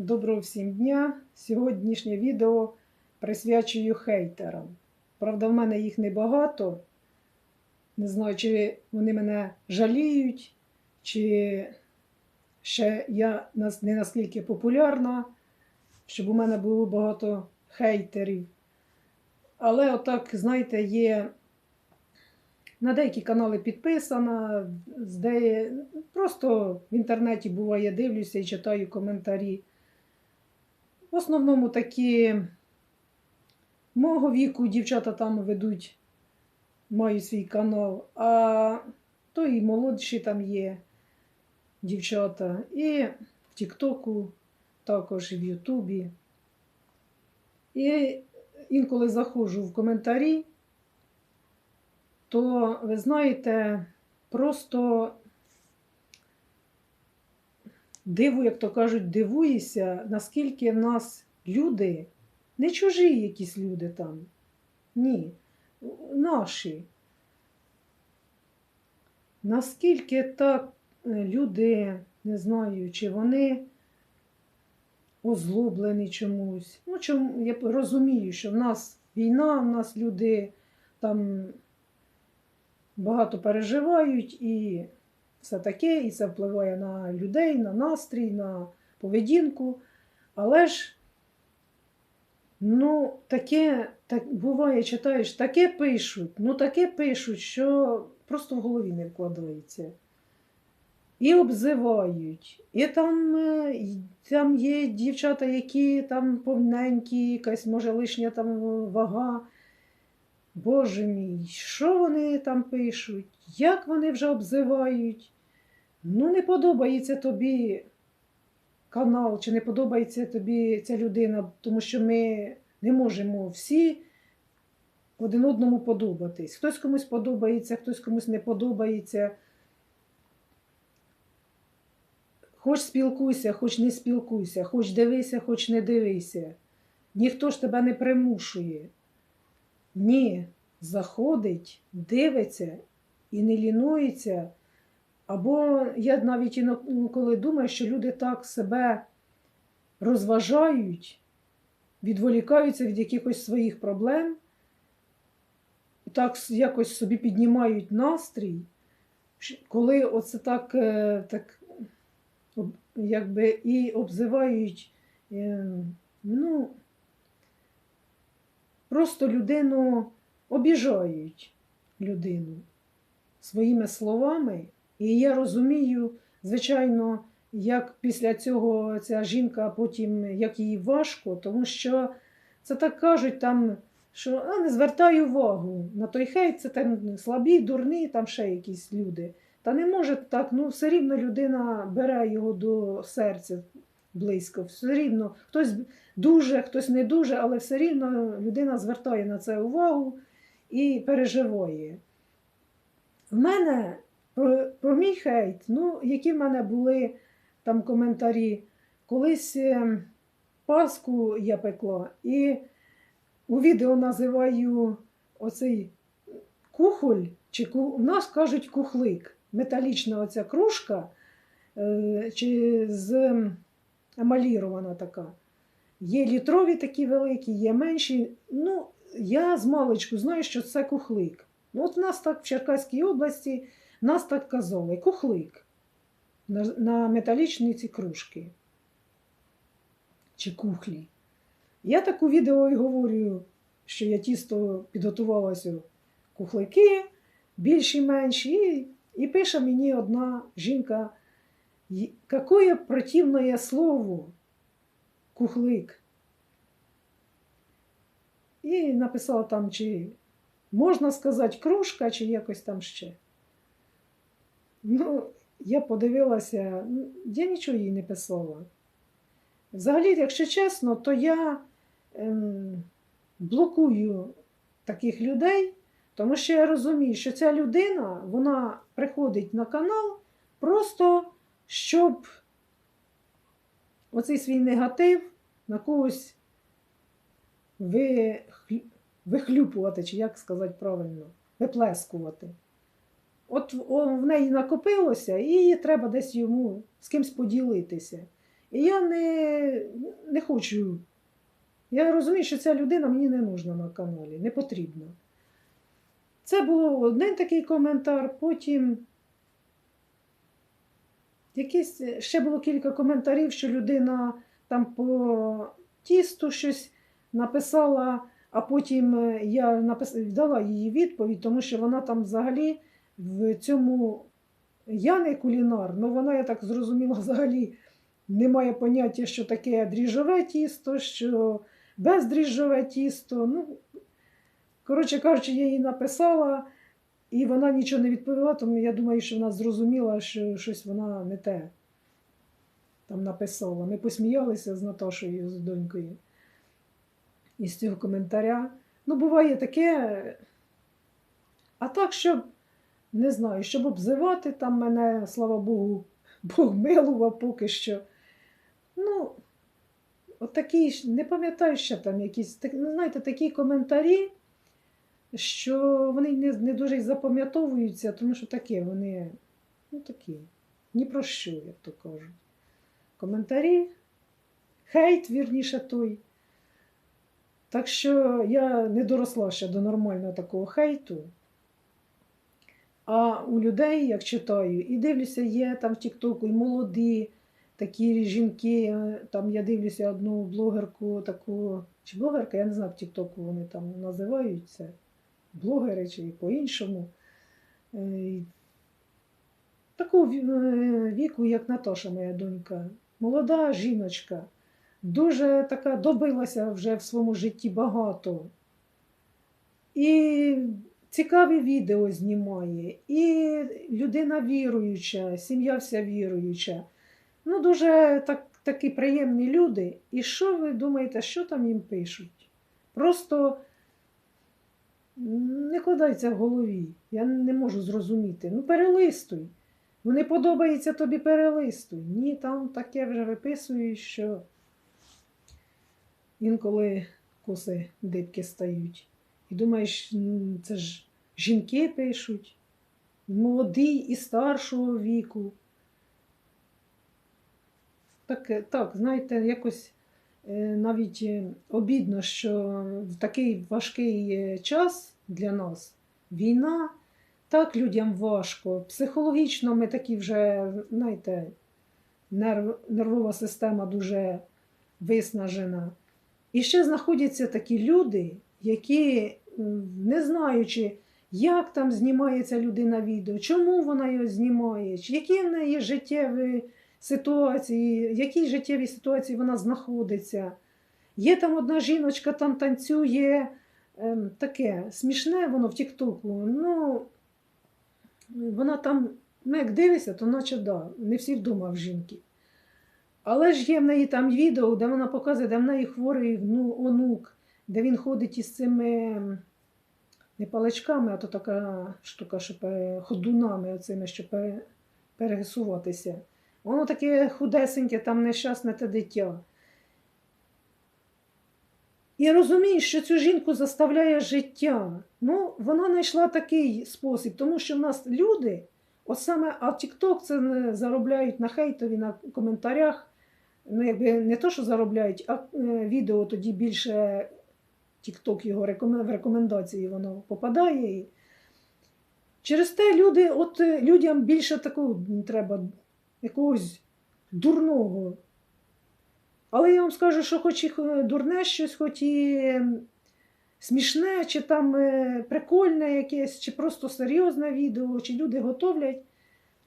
Доброго всім дня! Сьогоднішнє відео присвячую хейтерам. Правда, в мене їх небагато. Не знаю, чи вони мене жаліють, чи ще я не наскільки популярна, щоб у мене було багато хейтерів. Але отак, знаєте, є на деякі канали підписана, де... просто в інтернеті буває, дивлюся і читаю коментарі. В основному такі мого віку дівчата там ведуть, мають свій канал, а то і молодші там є дівчата. І в Тіктоку, також і в Ютубі. І інколи заходжу в коментарі, то ви знаєте, просто диву, як то кажуть, дивуюся, наскільки нас люди, не чужі якісь люди там, ні, наші. Наскільки так е, люди, не знаю, чи вони озлоблені чомусь. Ну, чому, я розумію, що в нас війна, в нас люди там багато переживають і все таке, і це впливає на людей, на настрій, на поведінку. Але ж, ну, таке, так, буває, читаєш, таке пишуть, ну таке пишуть, що просто в голові не вкладається. І обзивають. І там, е, там є дівчата, які там повненькі, якась, може, лишня там вага. Боже мій, що вони там пишуть? Як вони вже обзивають? Ну, не подобається тобі канал, чи не подобається тобі ця людина, тому що ми не можемо всі один одному подобатись. Хтось комусь подобається, хтось комусь не подобається. Хоч спілкуйся, хоч не спілкуйся, хоч дивися, хоч не дивися. Ніхто ж тебе не примушує. Ні, заходить, дивиться і не лінується. Або я навіть інколи думаю, що люди так себе розважають, відволікаються від якихось своїх проблем, так якось собі піднімають настрій, коли оце так, е, так якби і обзивають, е, ну, просто людину обіжають людину своїми словами. І я розумію, звичайно, як після цього ця жінка потім як їй важко, тому що це так кажуть там, що а, не звертай увагу на той хейт, це там слабі, дурні, там ще якісь люди. Та не може так, ну все рівно людина бере його до серця близько, все рівно хтось дуже, хтось не дуже, але все рівно людина звертає на це увагу і переживає. В мене про, про мій хейт, ну, які в мене були там коментарі, колись е, Пасху я пекла, і у відео називаю оцей кухоль, чи у нас кажуть кухлик, металічна оця кружка, е, чи з емалірована така. Є літрові такі великі, є менші. Ну, я з маличку знаю, що це кухлик. Ну, от в нас так в Черкаській області нас так казали, кухлик на, на металічні ці кружки чи кухлі. Я так у відео і говорю, що я тісто підготувалася кухлики, більші менші, і, і пише мені одна жінка, «Й- какое противное слово кухлик. І написала там, чи можна сказати кружка, чи якось там ще. Ну, я подивилася, я нічого їй не писала. Взагалі, якщо чесно, то я ем, блокую таких людей, тому що я розумію, що ця людина вона приходить на канал просто щоб оцей свій негатив на когось вихлюпувати, чи як сказати правильно, виплескувати. От в неї накопилося, і треба десь йому з кимсь поділитися. І я не, не хочу. Я розумію, що ця людина мені не нужна на каналі, не потрібна. Це був один такий коментар, потім якісь, ще було кілька коментарів, що людина там по тісту щось написала, а потім е, я напис... дала їй відповідь, тому що вона там взагалі в цьому я не кулінар, але вона, я так зрозуміла, взагалі не має поняття, що таке дріжджове тісто, що бездріжджове тісто. Ну, коротше кажучи, я їй написала, і вона нічого не відповіла, тому я думаю, що вона зрозуміла, що щось вона не те там написала. Ми посміялися з Наташою, з донькою із цього коментаря. Ну, буває таке. А так, щоб, не знаю, щоб обзивати там мене, слава Богу, Бог милував поки що. Ну, от такі, ж- не пам'ятаю ще там якісь, так- ну, знаєте, такі коментарі, що вони не, не дуже запам'ятовуються, тому що таке вони, ну такі, ні про що, як то кажуть. Коментарі, хейт, вірніше той. Так що я не доросла ще до нормального такого хейту. А у людей, як читаю, і дивлюся, є там в Тіктоку і молоді такі жінки. Там я дивлюся одну блогерку, таку, чи блогерка, я не знаю, в Тіктоку вони там називаються, блогери чи по-іншому. Е, Такого е, віку, як Наташа, моя донька. Молода жіночка, дуже така добилася вже в своєму житті багато. І цікаві відео знімає, і людина віруюча, сім'я вся віруюча. Ну, дуже так, такі приємні люди. І що ви думаєте, що там їм пишуть? Просто не кладається в голові. Я не можу зрозуміти. Ну, перелистуй. Ну, не подобається тобі перелистуй. Ні, там таке вже виписують, що інколи коси дибки стають. І думаєш, це ж жінки пишуть, молоді і старшого віку. Так, е, так, знаєте, якось е, навіть е, обідно, що в такий важкий час для нас війна, так людям важко. Психологічно ми такі вже, знаєте, нерв, нервова система дуже виснажена. І ще знаходяться такі люди, які, не знаючи, як там знімається людина відео, чому вона його знімає, які в неї життєві ситуації, в якій життєвій ситуації вона знаходиться. Є там одна жіночка, там танцює ем, таке смішне воно в Тіктоку. Ну, вона там, ну як дивишся, то наче да, не всі вдома в жінки. Але ж є в неї там відео, де вона показує, де в неї хворий ну, онук, де він ходить із цими не паличками, а то така штука, що ходунами, оцими, щоб пересуватися. Воно таке худесеньке, там нещасне те дитя. І розумієш, що цю жінку заставляє життя. Ну, вона знайшла такий спосіб, тому що в нас люди, от саме, а TikTok це заробляють на хейтові, на коментарях. Ну, якби не то, що заробляють, а е, відео тоді більше TikTok його в рекомендації воно попадає. І через те люди, от е, людям більше такого треба якогось дурного. Але я вам скажу, що хоч і дурне щось, хоч і ем, смішне, чи там е, прикольне якесь, чи просто серйозне відео, чи люди готовлять,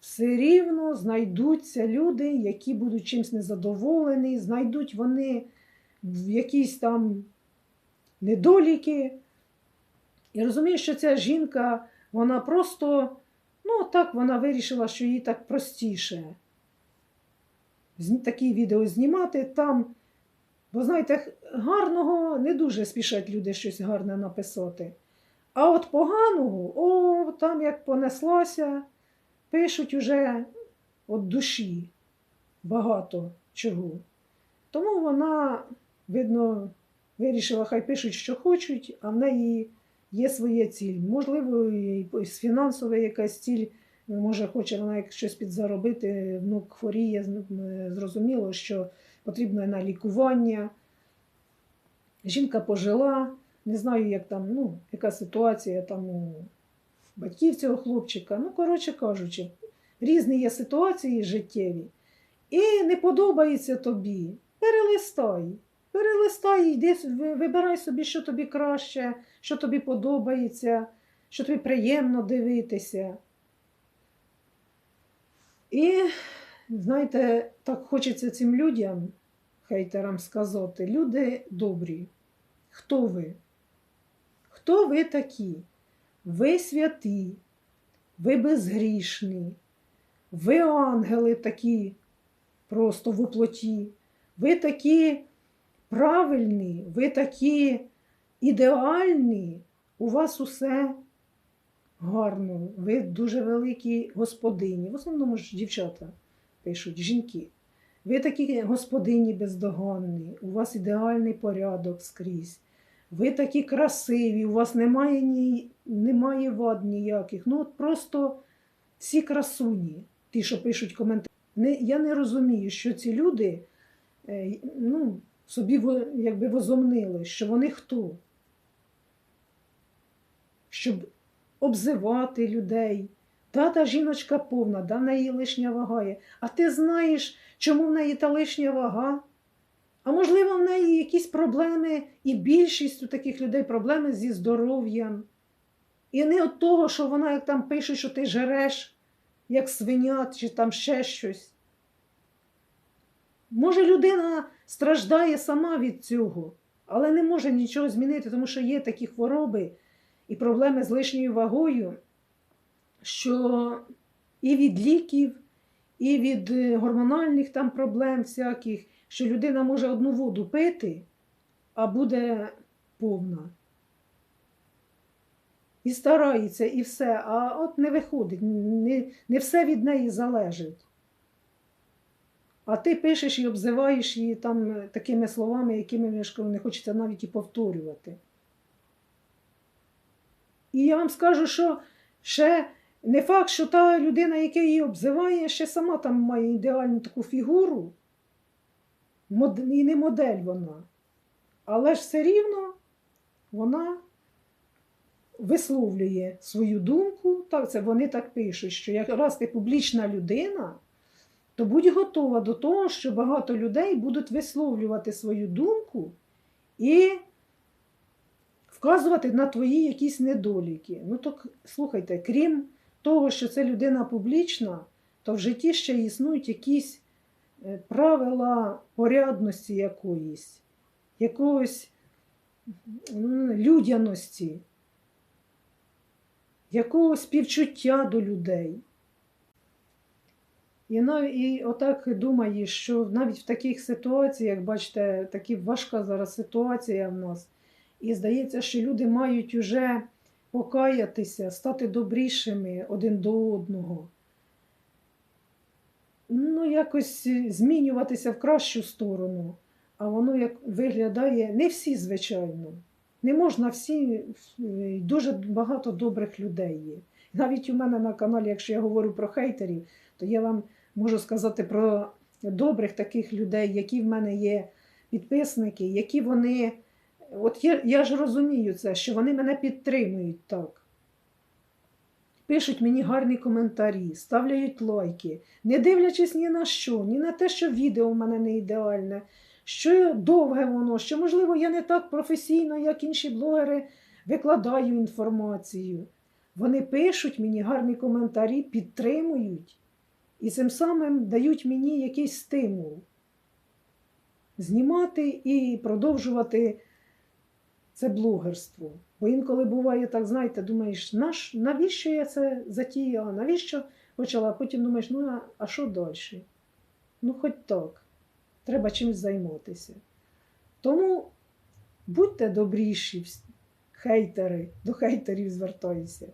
все рівно знайдуться люди, які будуть чимось незадоволені, знайдуть вони якісь там недоліки. І розумію, що ця жінка, вона просто, ну так вона вирішила, що їй так простіше такі відео знімати там. Бо знаєте, гарного не дуже спішать люди щось гарне написати. А от поганого, о, там як понеслася, пишуть уже від душі багато чого. Тому вона, видно, вирішила, хай пишуть, що хочуть, а в неї є своя ціль. Можливо, і фінансова якась ціль може, хоче вона як щось підзаробити, внук хворіє, зрозуміло, що потрібно на лікування. Жінка пожила, не знаю, як там, ну, яка ситуація там у батьків цього хлопчика. Ну, коротше кажучи, різні є ситуації життєві. І не подобається тобі. Перелистай. Перелистай, йди, вибирай собі, що тобі краще, що тобі подобається, що тобі приємно дивитися. І, знаєте, так хочеться цим людям, хейтерам сказати, люди добрі. Хто ви? Хто ви такі? Ви святі, ви безгрішні, ви ангели такі просто в оплоті, ви такі правильні, ви такі ідеальні, у вас усе гарно, ви дуже великі господині. В основному ж дівчата пишуть, жінки. Ви такі господині бездоганні, у вас ідеальний порядок скрізь. Ви такі красиві, у вас немає, ні, немає вад ніяких. Ну, от просто всі красуні, ті, що пишуть коментарі. Не, я не розумію, що ці люди е, ну, собі якби возомнили, що вони хто? Щоб обзивати людей. Та та жіночка повна, да в неї лишня вага є. А ти знаєш, чому в неї та лишня вага? А можливо, в неї якісь проблеми, і більшість у таких людей проблеми зі здоров'ям. І не від того, що вона, як там пише, що ти жереш, як свиня, чи там ще щось. Може, людина страждає сама від цього, але не може нічого змінити, тому що є такі хвороби і проблеми з лишньою вагою, що і від ліків, і від е, гормональних там проблем всяких, що людина може одну воду пити, а буде повна. І старається, і все, а от не виходить, не, не все від неї залежить. А ти пишеш і обзиваєш її там такими словами, якими ж не хочеться навіть і повторювати. І я вам скажу, що ще не факт, що та людина, яка її обзиває, ще сама там має ідеальну таку фігуру, і не модель вона. Але ж все рівно вона висловлює свою думку. Так, це вони так пишуть, що якраз ти публічна людина, то будь готова до того, що багато людей будуть висловлювати свою думку і вказувати на твої якісь недоліки. Ну так слухайте, крім того, що це людина публічна, то в житті ще існують якісь правила порядності якоїсь, якогось людяності, якогось співчуття до людей. І, навіть, і отак думаєш, що навіть в таких ситуаціях, бачите, такі важка зараз ситуація в нас, і здається, що люди мають уже покаятися, стати добрішими один до одного. Ну, якось змінюватися в кращу сторону. А воно як виглядає не всі, звичайно. Не можна всі, е, дуже багато добрих людей є. Навіть у мене на каналі, якщо я говорю про хейтерів, то я вам можу сказати про добрих таких людей, які в мене є підписники, які вони. От я, я ж розумію це, що вони мене підтримують так. Пишуть мені гарні коментарі, ставляють лайки, не дивлячись ні на що, ні на те, що відео в мене не ідеальне, що довге воно, що, можливо, я не так професійно, як інші блогери, викладаю інформацію. Вони пишуть мені гарні коментарі, підтримують і цим самим дають мені якийсь стимул знімати і продовжувати це блогерство. Бо інколи буває так, знаєте, думаєш, наш, навіщо я це затіяла, навіщо почала, а потім думаєш, ну а, що далі? Ну, хоч так, треба чимось займатися. Тому будьте добріші, хейтери, до хейтерів звертаюся,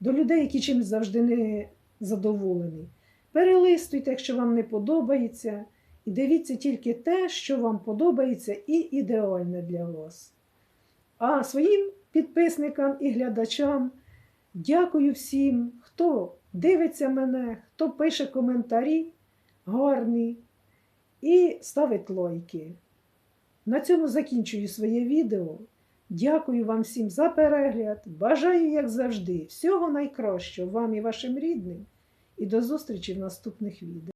до людей, які чимось завжди не задоволені. Перелистуйте, якщо вам не подобається, і дивіться тільки те, що вам подобається і ідеальне для вас. А своїм підписникам і глядачам дякую всім, хто дивиться мене, хто пише коментарі гарні і ставить лайки. На цьому закінчую своє відео. Дякую вам всім за перегляд. Бажаю, як завжди, всього найкращого вам і вашим рідним. І до зустрічі в наступних відео.